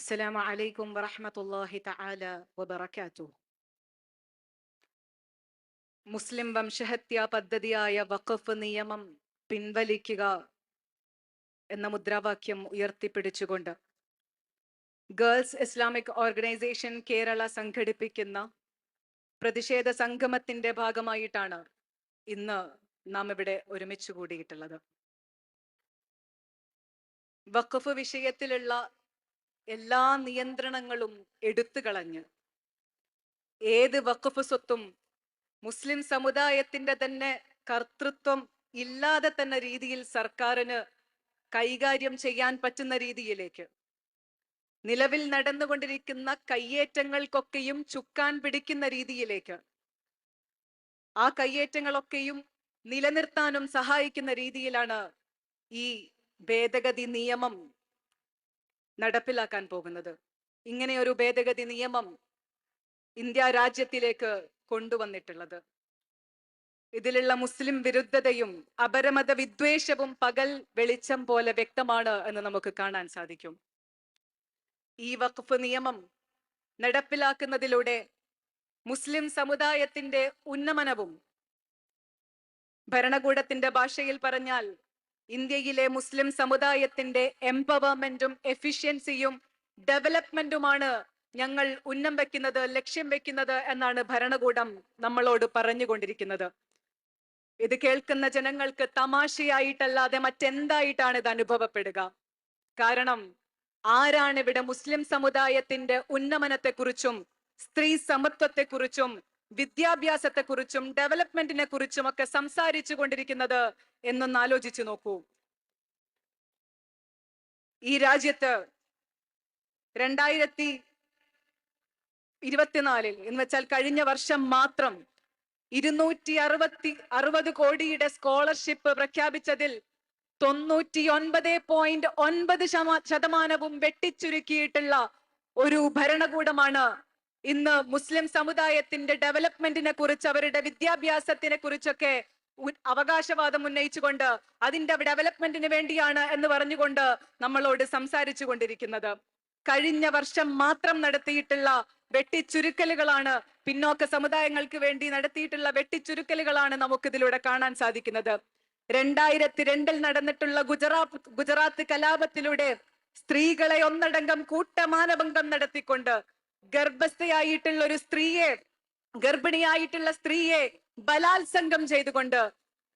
السلام عليكم ورحمة الله تعالى وبركاته മുസ്ലിം വംശഹത്യ പദ്ധതിയായ വഖഫ് നിയമം പിൻവലിക്കുക എന്ന മുദ്രാവാക്യം ഉയർത്തിപ്പിടിച്ചുകൊണ്ട് ഗേൾസ് ഇസ്ലാമിക് ഓർഗനൈസേഷൻ കേരള സംഘടിപ്പിക്കുന്ന പ്രതിഷേധ സംഗമത്തിന്റെ ഭാഗമായിട്ടാണ് ഇന്ന് നാം ഇവിടെ ഒരുമിച്ച് കൂടിയിട്ടുള്ളത് വഖഫ് വിഷയത്തിലുള്ള എല്ലാ നിയന്ത്രണങ്ങളും എടുത്തു കളഞ്ഞ്. ഏത് വഖഫ് സ്വത്തും മുസ്ലിം സമുദായത്തിന്റെ തന്നെ കർത്തൃത്വം ഇല്ലാതെ തന്നെ രീതിയിൽ സർക്കാരിന് കൈകാര്യം ചെയ്യാൻ പറ്റുന്ന രീതിയിലേക്ക്. നിലവിൽ നടന്നുകൊണ്ടിരിക്കുന്ന കയ്യേറ്റങ്ങൾക്കൊക്കെയും ചുക്കാൻ പിടിക്കുന്ന രീതിയിലേക്ക്. ആ കയ്യേറ്റങ്ങളൊക്കെയും നിലനിർത്താനും സഹായിക്കുന്ന രീതിയിലാണ് ഈ ഭേദഗതി നിയമം നടപ്പിലാക്കാൻ പോകുന്നത്. ഇങ്ങനെ ഒരു ഭേദഗതി നിയമം ഇന്ത്യ രാജ്യത്തിലേക്ക് കൊണ്ടുവന്നിട്ടുള്ളത്. ഇതിലുള്ള മുസ്ലിം വിരുദ്ധതയും അപരമത വിദ്വേഷവും പകൽ വെളിച്ചം പോലെ വ്യക്തമാണ് എന്ന് നമുക്ക് കാണാൻ സാധിക്കും. ഈ വഖഫ് നിയമം നടപ്പിലാക്കുന്നതിലൂടെ മുസ്ലിം സമുദായത്തിന്റെ ഉന്നമനവും ഭരണകൂടത്തിന്റെ ഭാഷയിൽ പറഞ്ഞാൽ ഇന്ത്യയിലെ മുസ്ലിം സമുദായത്തിന്റെ എംപവർമെന്റും എഫിഷ്യൻസിയും ഡെവലപ്മെന്റുമാണ് ഞങ്ങൾ ഉന്നം വെക്കുന്നത് ലക്ഷ്യം വെക്കുന്നത് എന്നാണ് ഭരണകൂടം നമ്മളോട് പറഞ്ഞുകൊണ്ടിരിക്കുന്നത്. ഇത് കേൾക്കുന്ന ജനങ്ങൾക്ക് തമാശയായിട്ടല്ലാതെ മറ്റെന്തായിട്ടാണ് ഇത് അനുഭവപ്പെടുക? കാരണം ആരാണ് ഇവിടെ മുസ്ലിം സമുദായത്തിന്റെ ഉന്നമനത്തെക്കുറിച്ചും സ്ത്രീ സമത്വത്തെക്കുറിച്ചും വിദ്യാഭ്യാസത്തെക്കുറിച്ചും ഡെവലപ്മെന്റിനെ കുറിച്ചും ഒക്കെ സംസാരിച്ചു കൊണ്ടിരിക്കുന്നത് എന്നൊന്ന് ആലോചിച്ചു നോക്കൂ. ഈ രാജ്യത്ത് രണ്ടായിരത്തി ഇരുപത്തിനാലിൽ എന്ന് വെച്ചാൽ കഴിഞ്ഞ വർഷം മാത്രം ഇരുന്നൂറ്റി അറുപത്തി അറുപത് കോടിയുടെ സ്കോളർഷിപ്പ് പ്രഖ്യാപിച്ചതിൽ തൊണ്ണൂറ്റി ഒൻപത് പോയിന്റ് ഒൻപത് ശതമാനവും വെട്ടിച്ചുരുക്കിയിട്ടുള്ള ഒരു ഭരണകൂടമാണ് ഇന്ന് മുസ്ലിം സമുദായത്തിന്റെ ഡെവലപ്മെന്റിനെ കുറിച്ച് അവരുടെ വിദ്യാഭ്യാസത്തിനെ കുറിച്ചൊക്കെ അവകാശവാദം ഉന്നയിച്ചുകൊണ്ട് അതിന്റെ ഡെവലപ്മെന്റിന് വേണ്ടിയാണ് എന്ന് പറഞ്ഞുകൊണ്ട് നമ്മളോട് സംസാരിച്ചു കൊണ്ടിരിക്കുന്നത് കഴിഞ്ഞ വർഷം മാത്രം നടത്തിയിട്ടുള്ള വെട്ടിച്ചുരുക്കലുകളാണ് പിന്നോക്ക സമുദായങ്ങൾക്ക് വേണ്ടി നടത്തിയിട്ടുള്ള വെട്ടിച്ചുരുക്കലുകളാണ് നമുക്കിതിലൂടെ കാണാൻ സാധിക്കുന്നത്. രണ്ടായിരത്തി രണ്ടിൽ നടന്നിട്ടുള്ള ഗുജറാത്ത് ഗുജറാത്ത് കലാപത്തിലൂടെ സ്ത്രീകളെ ഒന്നടങ്കം കൂട്ടമാനഭംഗം നടത്തിക്കൊണ്ട് ഗർഭസ്ഥയായിട്ടുള്ള ഒരു സ്ത്രീയെ ഗർഭിണിയായിട്ടുള്ള സ്ത്രീയെ ബലാത്സംഗം ചെയ്തുകൊണ്ട്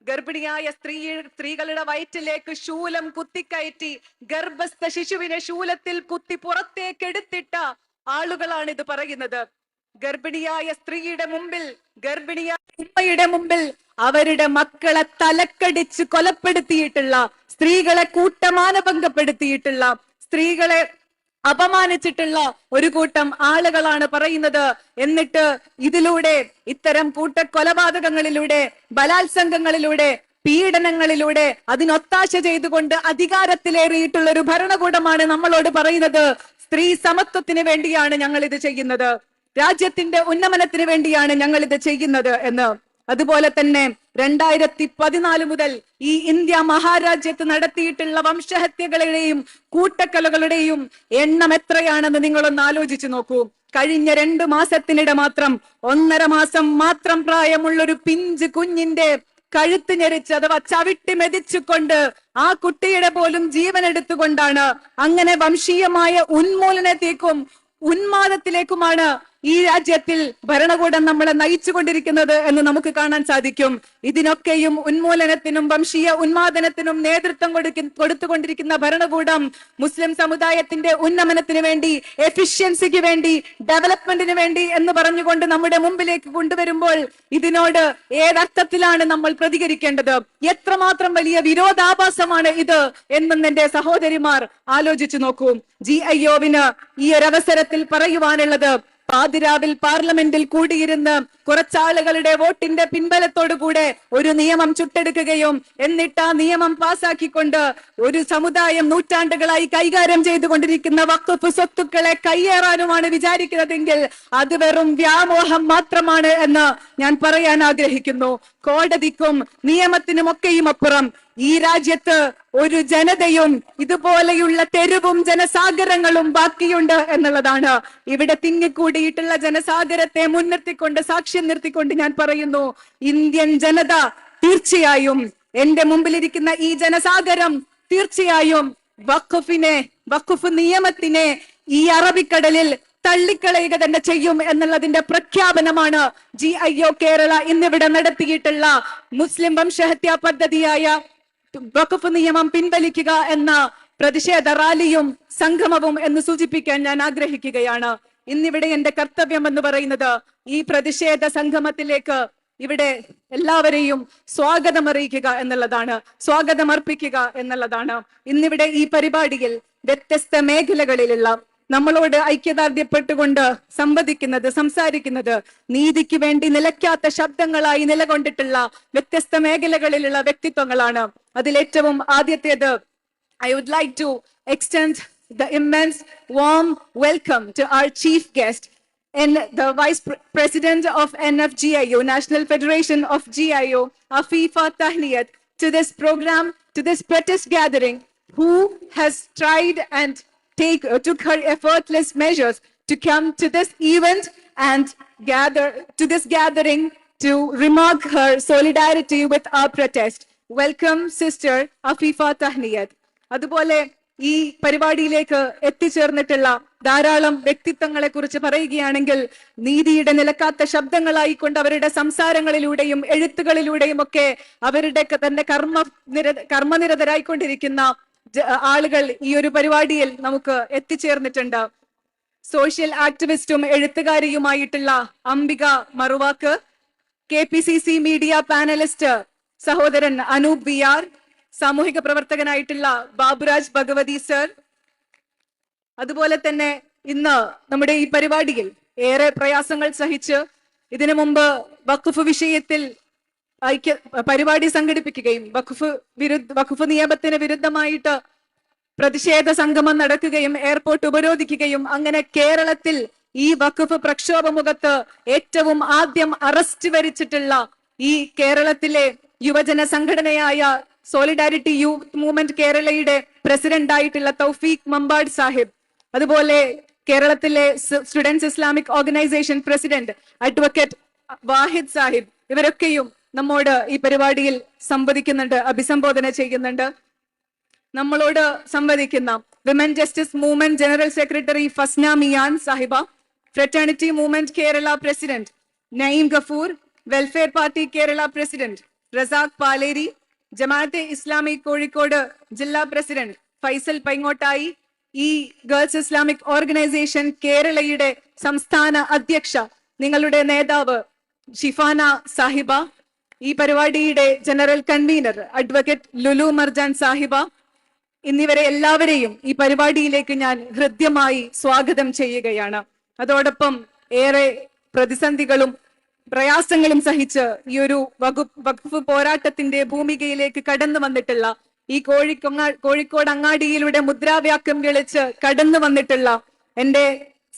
ഗർഭിണിയായ സ്ത്രീ സ്ത്രീകളുടെ വയറ്റിലേക്ക് ശൂലം കുത്തിക്കയറ്റി ഗർഭസ്ഥ ശിശുവിനെ ശൂലത്തിൽ കുത്തി പുറത്തേക്ക് എടുത്തിട്ട ആളുകളാണ് ഇത് പറയുന്നത്. ഗർഭിണിയായ സ്ത്രീയുടെ മുമ്പിൽ ഗർഭിണിയായ ഉമ്മയുടെ മുമ്പിൽ അവരുടെ മക്കളെ തലക്കടിച്ച് കൊലപ്പെടുത്തിയിട്ടുള്ള സ്ത്രീകളെ കൂട്ടമാനഭംഗപ്പെടുത്തിയിട്ടുള്ള സ്ത്രീകളെ അപമാനിച്ചിട്ടുള്ള ഒരു കൂട്ടം ആളുകളാണ് പറയുന്നത്. എന്നിട്ട് ഇതിലൂടെ ഇത്തരം കൂട്ടക്കൊലപാതകങ്ങളിലൂടെ ബലാത്സംഗങ്ങളിലൂടെ പീഡനങ്ങളിലൂടെ അതിനൊത്താശ ചെയ്തുകൊണ്ട് അധികാരത്തിലേറിയിട്ടുള്ള ഒരു ഭരണകൂടമാണ് നമ്മളോട് പറയുന്നത്. സ്ത്രീ സമത്വത്തിന് വേണ്ടിയാണ് ഞങ്ങൾ ഇത് ചെയ്യുന്നത്. രാജ്യത്തിന്റെ ഉന്നമനത്തിന് വേണ്ടിയാണ് ഞങ്ങൾ ഇത് ചെയ്യുന്നത് എന്ന്. അതുപോലെ തന്നെ രണ്ടായിരത്തി പതിനാല് മുതൽ ഈ ഇന്ത്യ മഹാരാജ്യത്ത് നടത്തിയിട്ടുള്ള വംശഹത്യകളുടെയും കൂട്ടക്കൊലകളുടെയും എണ്ണം എത്രയാണെന്ന് നിങ്ങളൊന്ന് ആലോചിച്ചു നോക്കൂ. കഴിഞ്ഞ രണ്ട് മാസത്തിനിടെ മാത്രം ഒന്നര മാസം മാത്രം പ്രായമുള്ളൊരു പിഞ്ച് കുഞ്ഞിന്റെ കഴുത്ത് ഞെരിച്ച് അഥവാ ചവിട്ടി മെതിച്ചുകൊണ്ട് ആ കുട്ടിയുടെ പോലും ജീവൻ എടുത്തുകൊണ്ടാണ് അങ്ങനെ വംശീയമായ ഉന്മൂലനത്തേക്കും ഉന്മാദത്തിലേക്കുമാണ് ഈ രാജ്യത്തിൽ ഭരണകൂടം നമ്മളെ നയിച്ചുകൊണ്ടിരിക്കുന്നത് എന്ന് നമുക്ക് കാണാൻ സാധിക്കും. ഇതിനൊക്കെയും ഉന്മൂലനത്തിനും വംശീയ ഉന്മാദനത്തിനും നേതൃത്വം കൊടുത്തുകൊണ്ടിരിക്കുന്ന ഭരണകൂടം മുസ്ലിം സമുദായത്തിന്റെ ഉന്നമനത്തിന് വേണ്ടി എഫിഷ്യൻസിക്ക് വേണ്ടി ഡെവലപ്മെന്റിന് വേണ്ടി എന്ന് പറഞ്ഞുകൊണ്ട് നമ്മുടെ മുമ്പിലേക്ക് കൊണ്ടുവരുമ്പോൾ ഇതിനോട് ഏതർത്ഥത്തിലാണ് നമ്മൾ പ്രതികരിക്കേണ്ടത്? എത്രമാത്രം വലിയ വിരോധാഭാസമാണ് ഇത് എന്നും എന്റെ സഹോദരിമാർ ആലോചിച്ചു നോക്കൂ. ജി ഐഒവിന് ഈ ഒരു അവസരത്തിൽ പറയുവാനുള്ളത് പാതിരാവിൽ പാർലമെന്റിൽ കൂടിയിരുന്ന് കുറച്ചാളുകളുടെ വോട്ടിന്റെ പിൻബലത്തോടുകൂടെ ഒരു നിയമം ചുട്ടെടുക്കുകയും എന്നിട്ട് ആ നിയമം പാസാക്കിക്കൊണ്ട് ഒരു സമുദായം നൂറ്റാണ്ടുകളായി കൈകാര്യം ചെയ്തുകൊണ്ടിരിക്കുന്ന വഖഫ് സ്വത്തുക്കളെ കയ്യേറാനുമാണ് വിചാരിക്കുന്നതെങ്കിൽ അത് വെറും വ്യാമോഹം മാത്രമാണ് എന്ന് ഞാൻ പറയാൻ ആഗ്രഹിക്കുന്നു. കോടതിക്കും നിയമത്തിനുമൊക്കെയും അപ്പുറം ഈ രാജ്യത്ത് ഒരു ജനതയും ഇതുപോലെയുള്ള തെരുവും ജനസാഗരങ്ങളും ബാക്കിയുണ്ട് എന്നുള്ളതാണ്. ഇവിടെ തിങ്ങിക്കൂടിയിട്ടുള്ള ജനസാഗരത്തെ മുൻനിർത്തിക്കൊണ്ട് സാക്ഷ്യം നിർത്തിക്കൊണ്ട് ഞാൻ പറയുന്നു ഇന്ത്യൻ ജനത തീർച്ചയായും എന്റെ മുമ്പിലിരിക്കുന്ന ഈ ജനസാഗരം തീർച്ചയായും വഖുഫിനെ വഖുഫ് നിയമത്തിനെ ഈ അറബിക്കടലിൽ തള്ളിക്കളയുക തന്നെ ചെയ്യും എന്നുള്ളതിന്റെ പ്രഖ്യാപനമാണ് ജി ഐ ഒ കേരള ഇന്നിവിടെ നടത്തിയിട്ടുള്ള മുസ്ലിം വംശഹത്യാ പദ്ധതിയായ വഖഫ് നിയമം പിൻവലിക്കുക എന്ന പ്രതിഷേധ റാലിയും സംഗമവും എന്ന് സൂചിപ്പിക്കാൻ ഞാൻ ആഗ്രഹിക്കുകയാണ്. ഇന്നിവിടെ എന്റെ കർത്തവ്യം എന്ന് പറയുന്നത് ഈ പ്രതിഷേധ സംഗമത്തിലേക്ക് ഇവിടെ എല്ലാവരെയും സ്വാഗതം അറിയിക്കുക എന്നുള്ളതാണ്. സ്വാഗതം അർപ്പിക്കുക എന്നുള്ളതാണ്. ഇന്നിവിടെ ഈ പരിപാടിയിൽ വ്യത്യസ്ത മേഖലകളിലുള്ള നമ്മളോട് ഐക്യദാർഢ്യപ്പെട്ടുകൊണ്ട് സംവദിക്കുന്നത് സംസാരിക്കുന്നത് നീതിക്ക് വേണ്ടി നിലയ്ക്കാത്ത ശബ്ദങ്ങളായി നിലകൊണ്ടിട്ടുള്ള വ്യത്യസ്ത മേഖലകളിലുള്ള വ്യക്തിത്വങ്ങളാണ് അതിലേറ്റവും ആദ്യത്തേത് I would like to extend the immense warm welcome to our chief guest and the Vice Pre- President of NFGIO, National Federation of GIO, Afifa Tahniyat, to this program, to this protest gathering, who has tried and take, uh, took her effortless measures to come to this event and gather to this gathering to remark her solidarity with our protest. Welcome, Sister Afifa Tahniyat. അതുപോലെ ഈ പരിപാടിയിലേക്ക് എത്തിച്ചേർന്നിട്ടുള്ള ധാരാളം വ്യക്തിത്വങ്ങളെ കുറിച്ച് പറയുകയാണെങ്കിൽ നീതിയുടെ നിലക്കാത്ത ശബ്ദങ്ങളായിക്കൊണ്ട് അവരുടെ സംസാരങ്ങളിലൂടെയും എഴുത്തുകളിലൂടെയും ഒക്കെ അവരുടെ തന്നെ കർമ്മ നിര കർമ്മനിരതരായിക്കൊണ്ടിരിക്കുന്ന ആളുകൾ ഈ ഒരു പരിപാടിയിൽ നമുക്ക് എത്തിച്ചേർന്നിട്ടുണ്ട്. സോഷ്യൽ ആക്ടിവിസ്റ്റും എഴുത്തുകാരിയുമായിട്ടുള്ള Ambika Maruvakku K P C C media panelist സഹോദരൻ അനൂപ് ബി ആർ സാമൂഹിക പ്രവർത്തകനായിട്ടുള്ള ബാബുരാജ് ഭഗവതി സർ. അതുപോലെ തന്നെ ഇന്ന് നമ്മുടെ ഈ പരിപാടിയിൽ ഏറെ പ്രയാസങ്ങൾ സഹിച്ച് ഇതിനു മുമ്പ് വഖഫ് വിഷയത്തിൽ ഐക്യ പരിപാടി സംഘടിപ്പിക്കുകയും വഖഫ് വിരുദ്ധ വഖഫ് നിയമത്തിന് വിരുദ്ധമായിട്ട് പ്രതിഷേധ സംഗമം നടക്കുകയും എയർപോർട്ട് ഉപരോധിക്കുകയും അങ്ങനെ കേരളത്തിൽ ഈ വഖഫ് പ്രക്ഷോഭമുഖത്ത് ഏറ്റവും ആദ്യം അറസ്റ്റ് വരിച്ചിട്ടുള്ള ഈ കേരളത്തിലെ യുവജന സംഘടനയായ സോളിഡാരിറ്റി യൂത്ത് മൂവ്മെന്റ് കേരളയുടെ പ്രസിഡന്റ് ആയിട്ടുള്ള തൗഫീഖ് മമ്പാട് സാഹിബ് അതുപോലെ കേരളത്തിലെ students Islamic organisation president advocate Wahid Sahib ഇവരൊക്കെയും നമ്മോട് ഈ പരിപാടിയിൽ സംവദിക്കുന്നുണ്ട് അഭിസംബോധന ചെയ്യുന്നുണ്ട്. നമ്മളോട് സംവദിക്കുന്ന women justice movement general secretary Fasna Miyan Sahiba fraternity movement Kerala president Naeem Gafoor welfare party Kerala president Razak Paleri Jamaat-e Islami Kozhikode ജില്ലാ പ്രസിഡന്റ് ഫൈസൽ പൈങ്ങോട്ടായി ഈ girls Islamic organisation കേരളയുടെ സംസ്ഥാന അധ്യക്ഷ നിങ്ങളുടെ നേതാവ് ഷിഫാന സാഹിബ ഈ പരിപാടിയുടെ general convener advocate Lulu Marjan Sahiba എന്നിവരെ എല്ലാവരെയും ഈ പരിപാടിയിലേക്ക് ഞാൻ ഹൃദ്യമായി സ്വാഗതം ചെയ്യുകയാണ്. അതോടൊപ്പം ഏറെ പ്രതിസന്ധികളും പ്രയാസങ്ങളും സഹിച്ച് ഈ ഒരു വകുപ്പ് വഖഫ് പോരാട്ടത്തിന്റെ ഭൂമികയിലേക്ക് കടന്നു വന്നിട്ടുള്ള ഈ കോഴിക്കൊങ്ങാ കോഴിക്കോട് അങ്ങാടിയിലൂടെ മുദ്രാവാക്യം വിളിച്ച് കടന്നു വന്നിട്ടുള്ള എന്റെ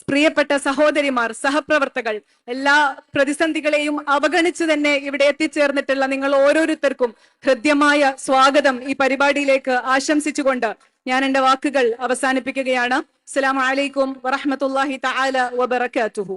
പ്രിയപ്പെട്ട സഹോദരിമാർ സഹപ്രവർത്തകൾ എല്ലാ പ്രതിസന്ധികളെയും അവഗണിച്ചു തന്നെ ഇവിടെ എത്തിച്ചേർന്നിട്ടുള്ള നിങ്ങൾ ഓരോരുത്തർക്കും ഹൃദ്യമായ സ്വാഗതം ഈ പരിപാടിയിലേക്ക് ആശംസിച്ചുകൊണ്ട് ഞാൻ എന്റെ വാക്കുകൾ അവസാനിപ്പിക്കുകയാണ്. അസ്സലാമു അലൈക്കും വറഹ്മത്തുള്ളാഹി തആല വബറകാതുഹു.